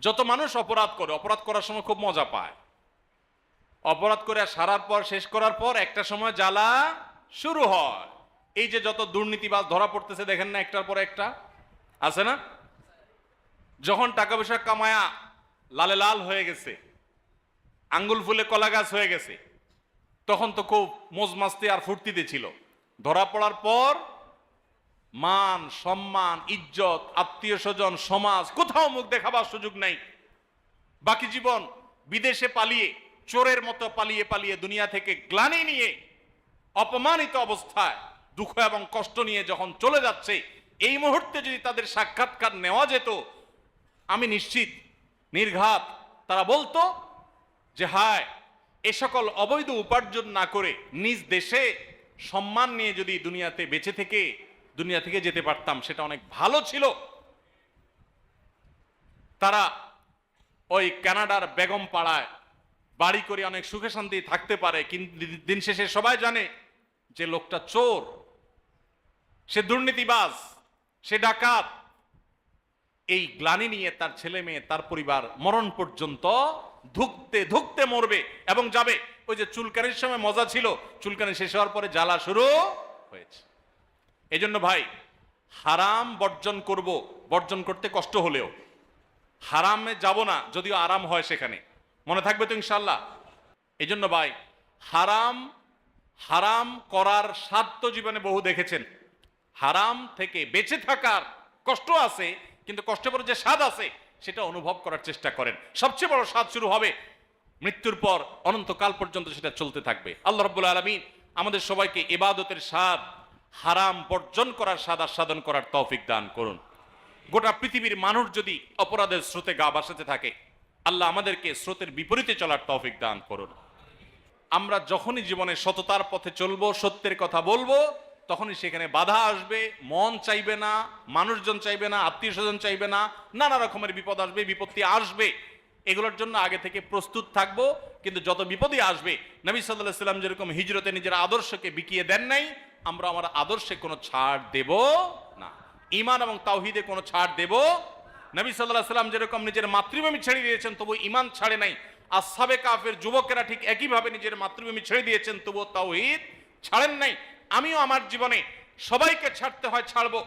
যত মানুষ অপরাধ করে, অপরাধ করার সময় খুব মজা পায়। অপরাধ করে সারার পর, শেষ করার পর একটা সময় জ্বালা শুরু হয়। এই যে যত দুর্নীতিবাজ ধরা পড়তেছে, দেখেন না একটার পর একটা? আছে না? যখন টাকা পয়সা কামায়া লালে লাল হয়ে গেছে, আঙ্গুল ফুলে কলা গাছ হয়ে গেছে, তখন তো খুব মজমাস্তি আর ফুর্তিতে ছিল। ধরা পড়ার পর মান, সম্মান, ইজ্জত, আত্মীয় স্বজন, সমাজ, কোথাও মুখ দেখাবার সুযোগ নাই। বাকি জীবন বিদেশে পালিয়ে, চোরের মতো পালিয়ে পালিয়ে দুনিয়া থেকে গ্লানি নিয়ে, অপমানিত অবস্থায়, দুঃখ এবং কষ্ট নিয়ে যখন চলে যাচ্ছে, এই মুহূর্তে যদি তাদের সাক্ষাৎকার নেওয়া যেত, আমি নিশ্চিত, নির্ঘাত তারা বলতো যে, হায়, এ সকল অবৈধ উপার্জন না করে নিজ দেশে সম্মান নিয়ে যদি দুনিয়াতে বেঁচে থেকে দুনিয়া থেকে যেতে পারতাম, সেটা অনেক ভালো ছিল। তারা ওই কানাডার বেগম পাড়ায় বাড়ি করে অনেক সুখে শান্তি থাকতে পারে কিন্তু দিন শেষে সবাই জানে যে লোকটা চোর। সে দুর্নীতিবাজ, সে ডাকাত। এই গ্লানি নিয়ে তার ছেলে মেয়ে, তার পরিবার মরণ পর্যন্ত ধুকতে ধুকতে মরবে এবং যাবে। ওই যে চুলকানির সময় মজা ছিল, চুলকানি শেষ হওয়ার পরে জ্বালা শুরু হয়েছে। এই জন্য ভাই, হারাম বর্জন করব, বর্জন করতে কষ্ট হলেও। হারামে যাব না, যদিও আরাম হয় সেখানে। মনে থাকবে তো ইনশাল্লাহ এই জন্য ভাই, হারাম হারাম করার স্বাদ তো জীবনে বহু দেখেছেন। হারাম থেকে বেঁচে থাকার কষ্ট আছে, কিন্তু কষ্টের পরে যে স্বাদ আছে, সেটা অনুভব করার চেষ্টা করেন। সবচেয়ে বড় স্বাদ শুরু হবে মৃত্যুর পর, অনন্তকাল পর্যন্ত সেটা চলতে থাকবে। আল্লাহ রব্বুল আলমিন আমাদের সবাইকে এবাদতের স্বাদ হারাম বর্জন করার স্বাদ আস্বাদন করার তৌফিক দান করুন। গোটা পৃথিবীর মানুষ যদি অপরাধের স্রোতে গা বাসাতে থাকে, আল্লাহ আমাদেরকে স্রোতের বিপরীতে চলার তৌফিক দান করুন। আমরা যখনই জীবনে সততার পথে চলবো, সত্যের কথা বলব, তখনই সেখানে বাধা আসবে, মন চাইবে না, মানুষজন চাইবে না, আত্মীয় স্বজন চাইবে না, নানা রকমের বিপদ আসবে, বিপত্তি আসবে। এগুলোর জন্য আগে থেকে প্রস্তুত থাকব। কিন্তু যত বিপদই আসবে, নবী সাল্লাহ সাল্লাম যেরকম হিজরতে নিজের আদর্শকে বিকিয়ে দেন নাই, আমরা আমার আদর্শে কোনো ছাড় দেব না। ইমান এবং তাওহিদে কোনো ছাড় দেব নবী সাল্লাহ সাল্লাম যেরকম নিজের মাতৃভূমি ছেড়ে দিয়েছেন, তবু ইমান ছাড়ে নাই। আসাবে কাফের যুবকেরা ঠিক একইভাবে নিজের মাতৃভূমি ছেড়ে দিয়েছেন, তবুও তাওহিদ ছাড়েন নাই। আমিও আমার জীবনে সবাইকে ছাড়তে হয়, ছাড়বো।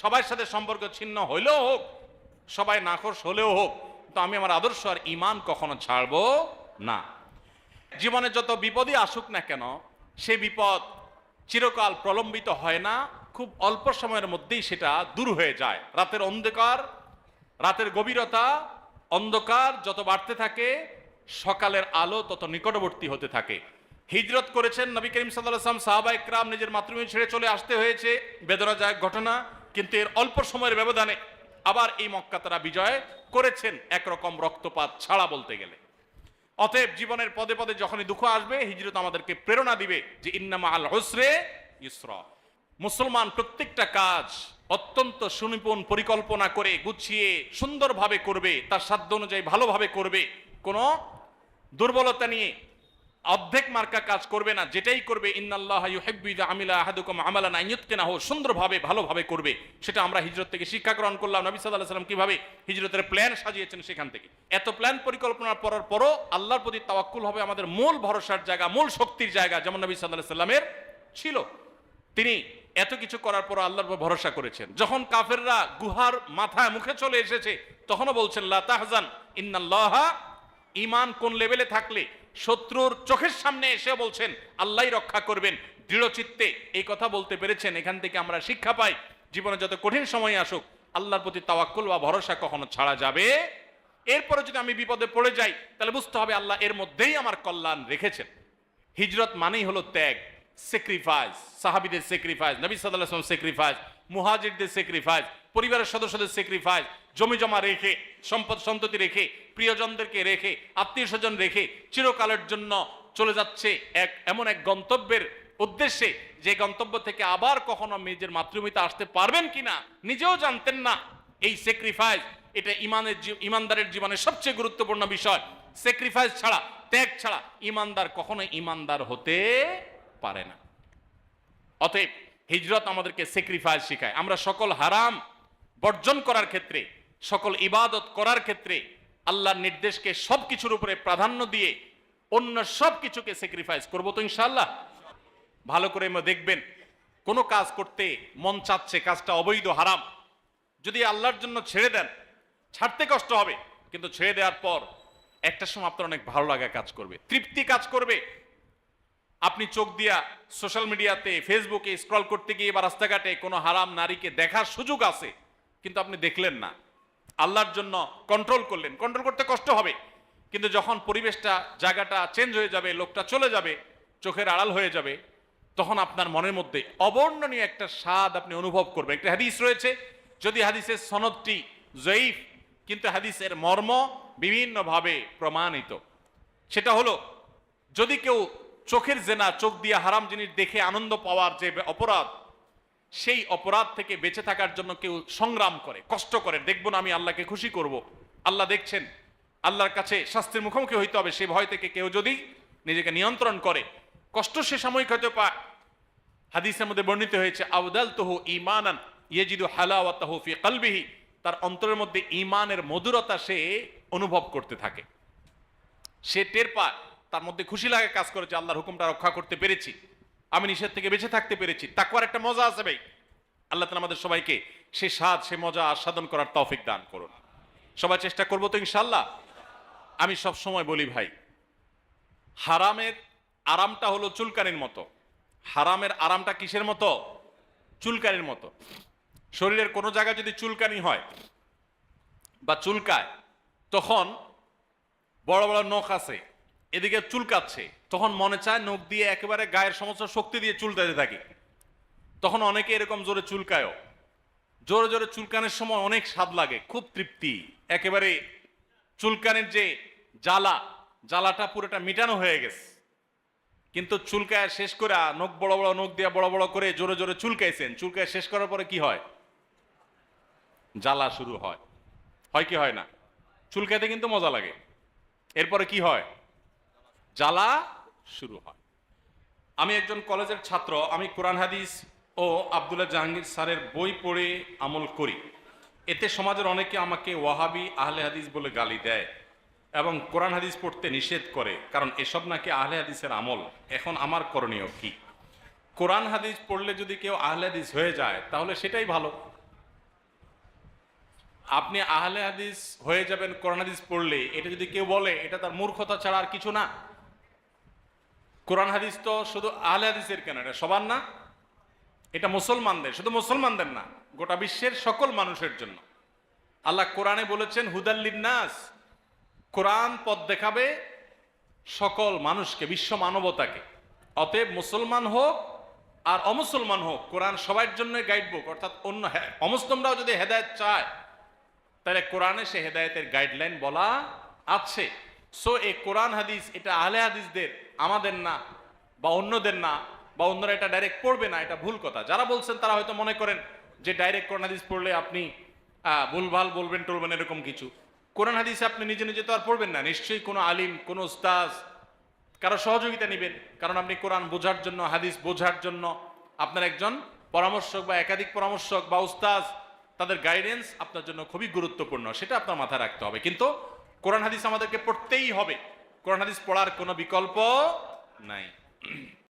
সবার সাথে সম্পর্ক ছিন্ন হইলেও হোক, সবাই নাখোশ হলেও হোক তো আমি আমার আদর্শ আর ইমান কখনো ছাড়বো না। জীবনে যত বিপদই আসুক না কেন সে বিপদ চিরকাল প্রলম্বিত হয় না, খুব অল্প সময়ের মধ্যেই সেটা দূর হয়ে যায়। রাতের অন্ধকার, রাতের গভীরতা, অন্ধকার যত বাড়তে থাকে, সকালের আলো তত নিকটবর্তী হতে থাকে। হিজরত করেছেন নবী করিম সাল্লাম সাহাবা ইকরাম নিজের মাতৃভূমি ছেড়ে চলে আসতে হয়েছে। বেদনাদায়ক ঘটনা, কিন্তু এর অল্প সময়ের ব্যবধানে আবার এই মক্কা তারা বিজয় করেছেন একরকম রক্তপাত ছাড়া বলতে গেলে। অতএব জীবনের পদে পদে যখনই দুঃখ আসবে, হিজরত আমাদেরকে প্রেরণা দিবে যে ইন্নামা আল হসরে ইসর মুসলমান প্রত্যেকটা কাজ অত্যন্ত সুনিপুণ পরিকল্পনা করে, গুছিয়ে, সুন্দরভাবে করবে, তার সাধ্য অনুযায়ী ভালোভাবে করবে। কোনো দুর্বলতা নিয়ে অর্ধেক মার্কা কাজ করবে না, যেটাই করবে, ইন্নাল্লাহ আমালান সুন্দরভাবে, ভালোভাবে করবে। সেটা আমরা হিজরত থেকে শিক্ষা গ্রহণ করলাম, নবী আলাইহি সাল্লাম কীভাবে হিজরতের প্ল্যান সাজিয়েছেন সেখান থেকে। এত প্ল্যান পরিকল্পনা করার পরও আল্লাহর প্রতি তাওয়াক্কুল হবে আমাদের মূল ভরসার জায়গা, মূল শক্তির জায়গা, যেমন নবী আলাইহি সাল্লামের ছিল। তিনি এত কিছু করার পর আল্লাহর উপর ভরসা করেছেন। যখন কাফেররা গুহার মাথায় মুখে চলে এসেছে, তখনও বলছেন, লা তাহজান, ইন্নাল্লাহ ইমান কোন লেভেলে থাকলে শত্রুর চোখের সামনে এসে বলছেন, আল্লাহ রক্ষা করবেন। দৃঢ় চিত্তে এই কথা বলতে পেরেছেন। এখান থেকে আমরা শিক্ষা পাই, জীবনে যত কঠিন সময় আসুক, আল্লাহর প্রতি তাওয়াক্কুল বা ভরসা কখনো ছাড়া যাবে। এরপরে যদি আমি বিপদে পড়ে যাই, তাহলে বুঝতে হবে আল্লাহ এর মধ্যেই আমার কল্যাণ রেখেছেন। হিজরত মানেই হলো ত্যাগ স্যাক্রিফাইস সাহাবিদের স্যাক্রিফাইস নবী স্যাক্রিফাইস মুহাজিরদের স্যাক্রিফাইস পরিবারের সদস্যদের স্যাক্রিফাইস জমি জমা রেখে, সম্পদ সন্ততি রেখে, প্রিয়জনদেরকে রেখে, আত্মীয় স্বজন রেখে চিরকালের জন্য চলে যাচ্ছে এক, এমন এক গন্তব্যের উদ্দেশ্যে যে গন্তব্য থেকে আবার কখনো নিজের মাতৃভূমিতে আসতে পারবেন কিনা নিজেও জানতেন না। এই স্যাক্রিফাইস এটা ইমানের ইমানদারের জীবনের সবচেয়ে গুরুত্বপূর্ণ বিষয়। স্যাক্রিফাইস ছাড়া, ত্যাগ ছাড়া ইমানদার কখনো ইমানদার হতে পারে না। অতএব হিজরত আমাদেরকে স্যাক্রিফাইস শেখায়। আমরা সকল হারাম বর্জন করার ক্ষেত্রে, সকল ইবাদত করার ক্ষেত্রে আল্লাহর নির্দেশকে সব কিছুর উপরে প্রাধান্য দিয়ে অন্য সব কিছুকে স্যাক্রিফাইস করব তো ইনশাল্লাহ ভালো করে দেখবেন, কোনো কাজ করতে মন চাচ্ছে, কাজটা অবৈধ, হারাম। যদি আল্লাহর জন্য ছেড়ে দেন, ছাড়তে কষ্ট হবে, কিন্তু ছেড়ে দেওয়ার পর একটা সময় আপনার অনেক ভালো লাগা কাজ করবে, তৃপ্তি কাজ করবে আপনি চোখ দিয়া সোশ্যাল মিডিয়াতে ফেসবুকে স্ক্রল করতে গিয়ে বা রাস্তাঘাটে কোনো হারাম নারীকে দেখার সুযোগ আছে, কিন্তু আপনি দেখলেন না। আল্লাহর জন্য কন্ট্রোল করলেন। কন্ট্রোল করতে কষ্ট হবে, কিন্তু যখন পরিবেশটা, জায়গাটা চেঞ্জ হয়ে যাবে, লোকটা চলে যাবে, চোখের আড়াল হয়ে যাবে, তখন আপনার মনের মধ্যে অবর্ণনীয় একটা স্বাদ আপনি অনুভব করবেন। একটা হাদিস রয়েছে, যদি হাদিসের সনদটি জয়ীফ, কিন্তু হাদিসের মর্ম বিভিন্নভাবে প্রমাণিত। সেটা হলো, যদি কেউ চোখের জেনা, চোখ দিয়ে হারাম জিনিস দেখে আনন্দ পাওয়ার যে অপরাধ, সেই অপরাধ থেকে বেঁচে থাকার জন্য কেউ সংগ্রাম করে, কষ্ট করে। দেখব না আমি আল্লাহকে খুশি করব। আল্লাহ দেখছেন, আল্লাহর কাছে শাস্তির মুখোমুখি হইতে হবে। সে ভয় থেকে কেউ যদি নিজেকে নিয়ন্ত্রণ করে, কষ্ট সে সাময়িক হয়তো পায়। হাদিসের মধ্যে বর্ণিত হয়েছে আবদাল তহু ইমানান ইয়েজিদু হালাওয়াতাহু ফি কলবিহি। তার অন্তরের মধ্যে ইমানের মধুরতা সে অনুভব করতে থাকে। সে টের পায় তার মধ্যে খুশি লাগে কাজ করে যে আল্লাহর হুকুমটা রক্ষা করতে পেরেছি। আমি নিষেধ থেকে বেঁচে থাকতে পেরেছি। তাকুয়ার একটা মজা আছে ভাই। আল্লাহ তালা আমাদের সবাইকে সে স্বাদ, সে মজা আস্বাদন করার তৌফিক দান করুন। সবাই চেষ্টা করব তো ইনশাল্লাহ আমি সব সময় বলি ভাই, হারামের আরামটা হলো চুলকানির মতো। হারামের আরামটা কিসের মতো? চুলকানির মতো। শরীরের কোনো জায়গায় যদি চুলকানি হয় বা চুলকায়, তখন বড় বড় নখ আছে। এদিকে চুলকাচ্ছে তখন মনে চায় নখ দিয়ে একেবারে গায়ের সমস্ত শক্তি দিয়ে চুলকাতে থাকি। তখন অনেকে এরকম জোরে চুলকায়ও জোরে জোরে চুলকানের সময় অনেক স্বাদ লাগে, খুব তৃপ্তি। একেবারে চুলকানির যে জ্বালা, জ্বালাটা পুরোটা মিটানো হয়ে গেছে। কিন্তু চুলকায় শেষ করে নখ বড় বড় নখ দিয়ে বড় বড় করে জোরে জোরে চুলকাইছেন চুলকায় শেষ করার পরে কি হয়? জ্বালা শুরু হয়। হয় কি হয় না? চুলকাইতে কিন্তু মজা লাগে। এরপরে কি হয়? জ্বালা শুরু হয়। আমি একজন কলেজের ছাত্র, আমি কোরআন, হাদিস ও আবদুল্লাহ জাহাঙ্গীর স্যারের বই পড়ে আমল করি। এতে সমাজের অনেকে আমাকে ওয়াহাবি আহলে হাদিস বলে গালি দেয় এবং কোরআন, হাদিস পড়তে নিষেধ করে, কারণ এসব নাকি আহলে হাদিসের আমল। এখন আমার করণীয় কি? কোরআন, হাদিস পড়লে যদি কেউ আহলে হাদিস হয়ে যায়, তাহলে সেটাই ভালো। আপনি আহলে হাদিস হয়ে যাবেন, কোরআন, হাদিস পড়লে, এটা যদি কেউ বলে, এটা তার মূর্খতা ছাড়া আর কিছু না। কোরআন হাদিস তো শুধু আহলে হাদিসের কেন? এটা সবার না? এটা মুসলমানদের, শুধু মুসলমানদের না, গোটা বিশ্বের সকল মানুষের জন্য। আল্লাহ কোরআনে বলেছেন হুদাল্লিনাস কোরআন পথ দেখাবে সকল মানুষকে, বিশ্ব মানবতাকে। অতএব মুসলমান হোক আর অমুসলমান হোক, কোরআন সবার জন্য গাইড বুক অর্থাৎ অন্য অমুসলিমরাও যদি হেদায়েত চায়, তাহলে কোরআনে সে হেদায়েতের গাইডলাইন বলা আছে। সো এই কোরআন হাদিস, এটা আহলে হাদিসদের, আমাদের না, বা অন্যদের না, বা অন্যরা এটা ডাইরেক্ট পড়বে না, এটা ভুল কথা। যারা বলছেন তারা হয়তো মনে করেন যে ডাইরেক্ট কোরআন হাদিস পড়লে আপনি ভুলভাল বলবেন, টলবেন, এরকম কিছু। কোরআন হাদিসে আপনি নিজে নিজে তো আর পড়বেন না। নিশ্চয়ই কোনো আলিম, কোনো উস্তাজ, কারও সহযোগিতা নেবেন। কারণ আপনি কোরআন বোঝার জন্য, হাদিস বোঝার জন্য আপনার একজন পরামর্শক বা একাধিক পরামর্শক বা উস্তাজ, তাদের গাইডেন্স আপনার জন্য খুবই গুরুত্বপূর্ণ। সেটা আপনার মাথায় রাখতে হবে। কিন্তু কোরআন হাদিস আমাদেরকে পড়তেই হবে। কোরআন হাদিস পড়ার কোনো বিকল্প নাই।